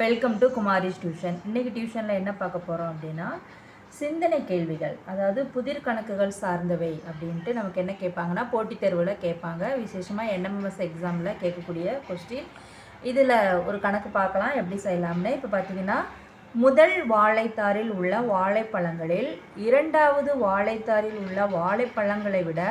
Welcome to Kumari's tuition இன்றைக்கி டியூஷனில் என்ன பார்க்க போகிறோம் அப்படின்னா சிந்தனை கேள்விகள் அதாவது புதிர் கணக்குகள் சார்ந்தவை அப்படின்ட்டு நமக்கு என்ன கேட்பாங்கன்னா போட்டித் தேர்வில் கேட்பாங்க. விசேஷமாக என்எம்எஸ் எக்ஸாமில் கேட்கக்கூடிய கொஸ்டின் இதில் ஒரு கணக்கு பார்க்கலாம் எப்படி செய்யலாம்னு. இப்போ பார்த்தீங்கன்னா முதல் வாழைத்தாரில் உள்ள வாழைப்பழங்களில் இரண்டாவது வாழைத்தாரில் உள்ள வாழைப்பழங்களை விட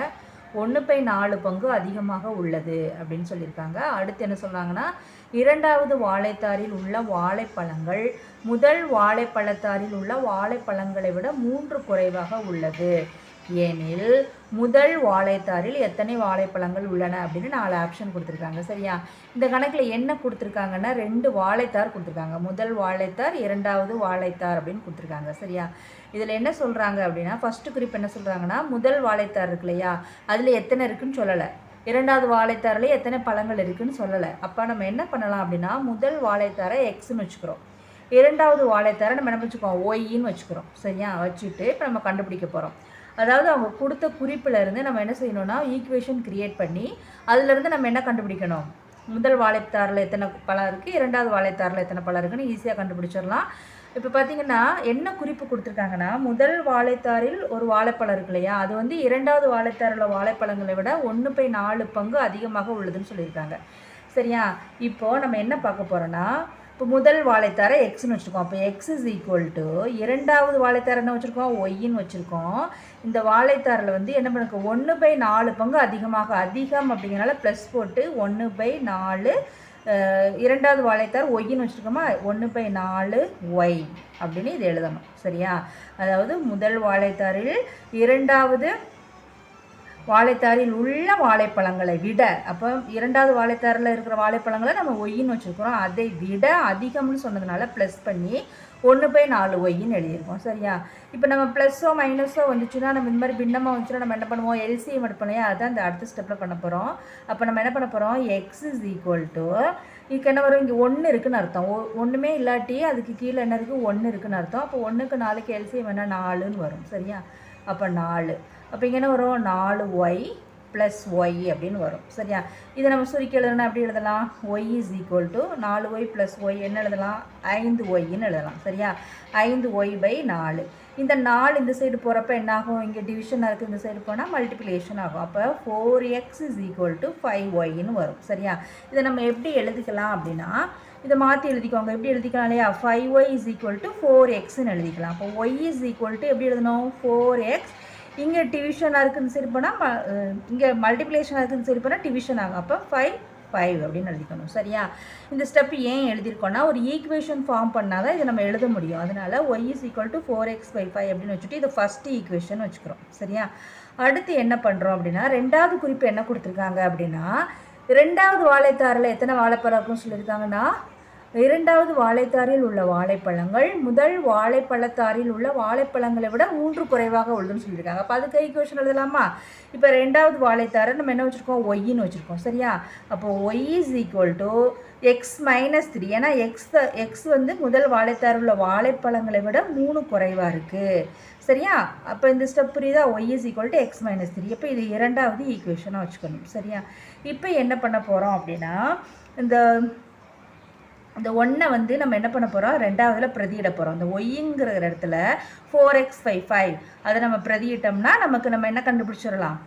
ஒன்று பை நாலு பங்கு அதிகமாக உள்ளது அப்படின்னு சொல்லியிருக்காங்க. அடுத்து என்ன சொல்கிறாங்கன்னா இரண்டாவது வாழைத்தாரில் உள்ள வாழைப்பழங்கள் முதல் வாழைப்பழத்தாரில் உள்ள வாழைப்பழங்களை விட மூன்று குறைவாக உள்ளது. ஏனில் முதல் வாழைத்தாரில் எத்தனை வாழைப்பழங்கள் உள்ளன அப்படின்னு நாலு ஆப்ஷன் கொடுத்துருக்காங்க. சரியா? இந்த கணக்கில் என்ன கொடுத்துருக்காங்கன்னா ரெண்டு வாழைத்தார் கொடுத்துருக்காங்க. முதல் வாழைத்தார் இரண்டாவது வாழைத்தார் அப்படின்னு கொடுத்துருக்காங்க. சரியா? இதில் என்ன சொல்கிறாங்க அப்படின்னா ஃபஸ்ட்டு குறிப்பு என்ன சொல்கிறாங்கன்னா முதல் வாழைத்தார் இருக்கு இல்லையா? அதில் எத்தனை இருக்குன்னு சொல்லலை. இரண்டாவது வாழைத்தாரில் எத்தனை பழங்கள் இருக்குன்னு சொல்லலை. அப்போ நம்ம என்ன பண்ணலாம் அப்படின்னா முதல் வாழைத்தாரை எக்ஸ்னு வச்சுக்கிறோம். இரண்டாவது வாழைத்தாரை நம்ம என்ன வச்சுக்கோம் ஒய்ன்னு வச்சுக்கிறோம். சரியா? வச்சுட்டு இப்போ நம்ம கண்டுபிடிக்க போகிறோம் அதாவது அவங்க கொடுத்த குறிப்பில் இருந்து நம்ம என்ன செய்யணும்னா ஈக்குவேஷன் கிரியேட் பண்ணி அதுலேருந்து நம்ம என்ன கண்டுபிடிக்கணும்? முதல் வாழைத்தாரில் எத்தனை பழம் இருக்குது இரண்டாவது வாழைத்தாரில் எத்தனை பழம் இருக்குன்னு ஈஸியாக கண்டுபிடிச்சிடலாம். இப்போ பார்த்தீங்கன்னா என்ன குறிப்பு கொடுத்துருக்காங்கன்னா முதல் வாழைத்தாரில் ஒரு வாழைப்பழம் இருக்கு இல்லையா? அது வந்து இரண்டாவது வாழைத்தாரில் வாழைப்பழங்களை விட ஒன்று பை நாலு பங்கு அதிகமாக உள்ளதுன்னு சொல்லியிருக்காங்க. சரியா? இப்போது நம்ம என்ன பார்க்க போகிறோன்னா இப்போ முதல் வாழைத்தாரை எக்ஸ்னு வச்சுருக்கோம். அப்போ எக்ஸ் இஸ் ஈக்குவல் டு இரண்டாவது வாழைத்தார என்ன வச்சுருக்கோம்? ஒய்ன்னு வச்சுருக்கோம். இந்த வாழைத்தாரில் வந்து என்ன பண்ணுக்கு? ஒன்று பை நாலு பங்கு அதிகமாக அதிகம் அப்படிங்கிறனால ப்ளஸ் போட்டு ஒன்று பை நாலு இரண்டாவது வாழைத்தார் ஒய்ன்னு வச்சுருக்கோமா? ஒன்று பை நாலு ஒய் அப்படின்னு இது எழுதணும். சரியா? அதாவது முதல் வாழைத்தாரில் இரண்டாவது வாழைத்தாரில் உள்ள வாழைப்பழங்களை விட அப்போ இரண்டாவது வாழைத்தாரில் இருக்கிற வாழைப்பழங்களை நம்ம ஒய்ன்னு வச்சுருக்கிறோம். அதை விட அதிகம்னு சொன்னதுனால ப்ளஸ் பண்ணி ஒன்று போய் நாலு ஒய்ன்னு எழுதியிருக்கோம். சரியா? இப்போ நம்ம ப்ளஸ்ஸோ மைனஸோ வந்துச்சுன்னா நம்ம இந்த மாதிரி பின்னமாக வந்துச்சுன்னா நம்ம என்ன பண்ணுவோம்? எல்சிஎம் எடுப்போம் அதான் அந்த அடுத்த ஸ்டெப்பில் பண்ண போகிறோம் அப்போ நம்ம என்ன பண்ண போகிறோம் எக்ஸ் இஸ் ஈக்குவல் டு இதுக்கு என்ன வரும்? இங்கே ஒன்று இருக்குன்னு அர்த்தம். ஒ ஒன்றுமே இல்லாட்டி அதுக்கு கீழே என்ன இருக்குது ஒன்று இருக்குன்னு அர்த்தம். அப்போ ஒன்றுக்கு நாளைக்கு எல்சிஎம் என்ன? நாலுன்னு வரும். சரியா? அப்போ நாலு. அப்போ இங்கே என்ன வரும்? நாலு ஒய் ப்ளஸ் ஒய் அப்படின்னு வரும். சரியா? இதை நம்ம சுருக்கி எழுதணும் எப்படி எழுதலாம்? ஒய் இஸ் ஈக்குவல் டு நாலு ஒய் ப்ளஸ் ஒய் என்ன எழுதலாம்? ஐந்து ஒய்ன்னு எழுதலாம். சரியா? ஐந்து ஒய் பை நாலு. இந்த நாலு இந்த சைடு போகிறப்ப என்ன ஆகும் இங்கே டிவிஷனாக இருக்குது இந்த சைடு போனால் மல்டிப்ளிகேஷன் ஆகும். அப்போ four X is equal to five ஒய்ன்னு வரும். சரியா? இதை நம்ம எப்படி எழுதிக்கலாம் அப்படின்னா இதை மாற்றி எழுதிக்கோங்க. எப்படி எழுதிக்கலாம் இல்லையா? Five y is equal to four எக்ஸ்ன்னு எழுதிக்கலாம். அப்போ ஒய் இஸ் ஈக்குவல் டு எப்படி எழுதணும்? ஃபோர் எக்ஸ் இங்கே டிவிஷனாக இருக்குன்னு சரி போனால் இங்கே மல்டிப்ளிகேஷனாக இருக்குதுன்னு சரி போனால் டிவிஷன் ஆகும். அப்போ ஃபைவ் ஃபைவ் அப்படின்னு எழுதிக்கணும். சரியா? இந்த ஸ்டெப் ஏன் எழுதியிருக்கோன்னா ஒரு ஈக்குவேஷன் ஃபார்ம் பண்ணால் தான் இதை நம்ம எழுத முடியும். அதனால் y is equal to four x five five அப்படின்னு வச்சுட்டு இதை ஃபஸ்ட்டு ஈக்குவேஷன் வச்சுக்கிறோம். சரியா? அடுத்து என்ன பண்ணுறோம் அப்படின்னா ரெண்டாவது குறிப்பு என்ன கொடுத்துருக்காங்க அப்படின்னா ரெண்டாவது வாழைத்தாரில் எத்தனை வாழைப்பழம் இருக்குன்னு சொல்லியிருக்காங்கன்னா இரண்டாவது வாழைத்தாரில் உள்ள வாழைப்பழங்கள் முதல் வாழைப்பழத்தாரில் உள்ள வாழைப்பழங்களை விட மூன்று குறைவாக உள்ளதுன்னு சொல்லியிருக்காங்க. அப்போ அதுக்கு ஈக்குவேஷன் எழுதலாமா? இப்போ ரெண்டாவது வாழைத்தாரை நம்ம என்ன வச்சுருக்கோம்? ஒய்ன்னு வச்சுருக்கோம். சரியா? அப்போ y is equal to x minus three ஏன்னா எக்ஸ் எக்ஸ் வந்து முதல் வாழைத்தாரில் உள்ள வாழைப்பழங்களை விட மூணு குறைவாக இருக்குது சரியா? அப்போ இந்த ஸ்டெப் புரியுதா? Y is equal to x minus three இப்போ இது இரண்டாவது ஈக்குவேஷனாக வச்சுக்கணும். சரியா? இப்போ என்ன பண்ண போகிறோம் அப்படின்னா இந்த இந்த ஒன்றை வந்து நம்ம என்ன பண்ண போகிறோம் ரெண்டாவதில் பிரதியிட போகிறோம் இந்த ஒய்ங்கிற இடத்துல ஃபோர் எக்ஸ் ஃபைவ் ஃபைவ் அதை நம்ம பிரதியிட்டோம்னா நமக்கு நம்ம என்ன கண்டுபிடிச்சிடலாம்?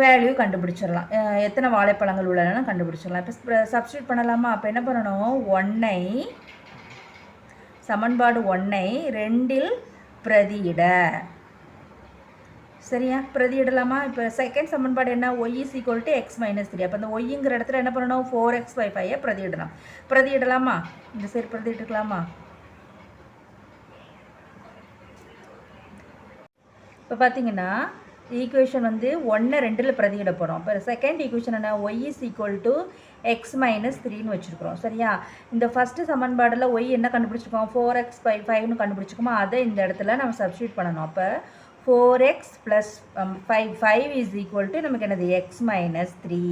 வேல்யூ கண்டுபிடிச்சிடலாம். எத்தனை வாழைப்பழங்கள் உள்ளன கண்டுபிடிச்சிடலாம். இப்போ சப்ஸ்டியூட் பண்ணலாமா? அப்போ என்ன பண்ணணும்? ஒன்னை சமன்பாடு ஒன்னை ரெண்டில் பிரதியிட. சரியா? பிரதி இடலாமா இப்போ செகண்ட் சமன்பாடு என்ன? Y is equal to x minus three அப்போ இந்த ஒய்ங்கிற இடத்துல என்ன பண்ணணும்? ஃபோர் எக்ஸ் ஃபைவ் ஃபைவை பிரதி இடலாமா இந்த சைடு பிரதியிட்டுக்கலாமா? இப்போ பார்த்தீங்கன்னா ஈக்குவேஷன் வந்து ஒன்று ரெண்டில் பிரதியிட போகிறோம் இப்போ செகண்ட் ஈக்குவேஷன் என்ன? Y is equal to x minus த்ரீன்னு வச்சுருக்கிறோம். சரியா? இந்த ஃபஸ்ட்டு சமன்பாடில் ஒய் என்ன கண்டுபிடிச்சிருக்கோம்? ஃபோர் எக்ஸ் ஃபைவ் ஃபைவ்னு கண்டுபிடிச்சிருக்கோமோ? அதை இந்த இடத்துல நம்ம சப்ஸ்டியூட் பண்ணணும். அப்போ four x plus five five is equal to நமக்கு என்னது? எக்ஸ் மைனஸ் த்ரீ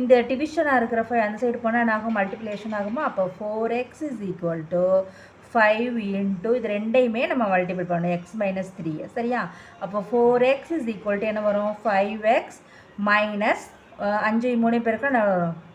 இந்த டிவிஷனாக இருக்கிற ஃபைவ் அந்த சைடு போனால் என்ன ஆகும்? மல்டிப்ளிகேஷன் ஆகுமா? அப்போ four x is equal to five into இது ரெண்டையுமே நம்ம மல்டிபிள் பண்ணணும். எக்ஸ் மைனஸ் த்ரீ சரியா? அப்போ four x is equal to என்ன வரும்? ஃபைவ் எக்ஸ் மைனஸ் அஞ்சு மூணு பேருக்கு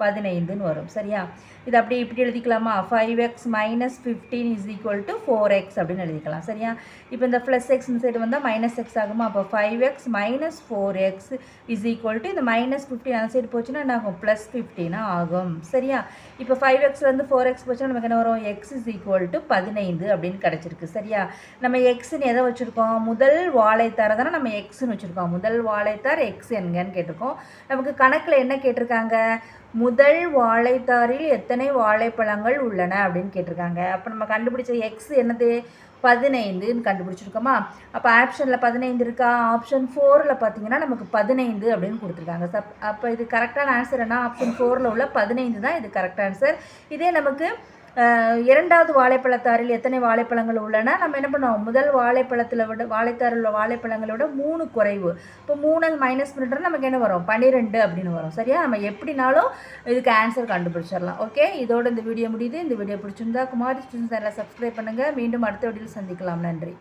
பதினைந்துன்னு வரும். சரியா? இது அப்படியே இப்படி எழுதிக்கலாமா? Five x minus fifteen is equal to four x அப்படின்னு எழுதிக்கலாம். சரியா? இப்போ இந்த ப்ளஸ் எக்ஸ் சைடு வந்தால் மைனஸ் எக்ஸ் ஆகுமா? அப்போ five x minus four x is equal to இந்த மைனஸ் ஃபிஃப்டின் அந்த சைடு போச்சுன்னா என்ன ஆகும்? ப்ளஸ் ஃபிஃப்டினாக ஆகும். சரியா? இப்போ ஃபைவ் எக்ஸ்லேருந்து ஃபோர் எக்ஸ் போச்சுன்னா நமக்கு என்ன வரும்? எக்ஸ் இஸ் ஈக்குவல் டு பதினைந்து அப்படின்னு கிடச்சிருக்கு. சரியா? நம்ம எக்ஸ்ன்னு எதை வச்சுருக்கோம்? முதல் வாழைத்தாரை தானே நம்ம எக்ஸ்ன்னு வச்சுருக்கோம். முதல் வாழைத்தார் எக்ஸ் என்கன்னு கேட்டிருக்கோம். நமக்கு கணக்கில் என்ன கேட்டிருக்காங்க? முதல் வாழைத்தாரில் எத்தனை வாழைப்பழங்கள் உள்ளன அப்படின்னு கேட்டிருக்காங்க. அப்போ நம்ம கண்டுபிடிச்ச எக்ஸ் என்னது? பதினைந்துன்னு கண்டுபிடிச்சிருக்கோமா? அப்போ ஆப்ஷனில் பதினைந்து இருக்கா? ஆப்ஷன் ஃபோரில் பார்த்தீங்கன்னா நமக்கு பதினைந்து அப்படின்னு கொடுத்துருக்காங்க. சப் அப்போ இது கரெக்டான ஆன்சர் என்ன? ஆப்ஷன் ஃபோரில் உள்ள பதினைந்து தான் இது கரெக்ட் ஆன்சர் இதே நமக்கு இரண்டாவது வாழைப்பழத்தாரில் எத்தனை வாழைப்பழங்கள் உள்ளன? நம்ம என்ன பண்ணுவோம்? முதல் வாழைப்பழத்தில் விட வாழைத்தாரில் உள்ள வாழைப்பழங்களை விட மூணு குறைவு. இப்போ மூணு மைனஸ் பண்ணிட்டோம்னா நமக்கு என்ன வரும்? பன்னிரெண்டு அப்படின்னு வரும். சரியா? நம்ம எப்படினாலும் இதுக்கு ஆன்சர் கண்டுபிடிச்சிடலாம். ஓகே இதோட இந்த வீடியோ முடியுது. இந்த வீடியோ பிடிச்சிருந்தா குமாரி ஸ்டூடெண்ட்ஸ் சேனலை சப்ஸ்கிரைப் பண்ணுங்கள் மீண்டும் அடுத்த வீடியோவில் சந்திக்கலாம். நன்றி.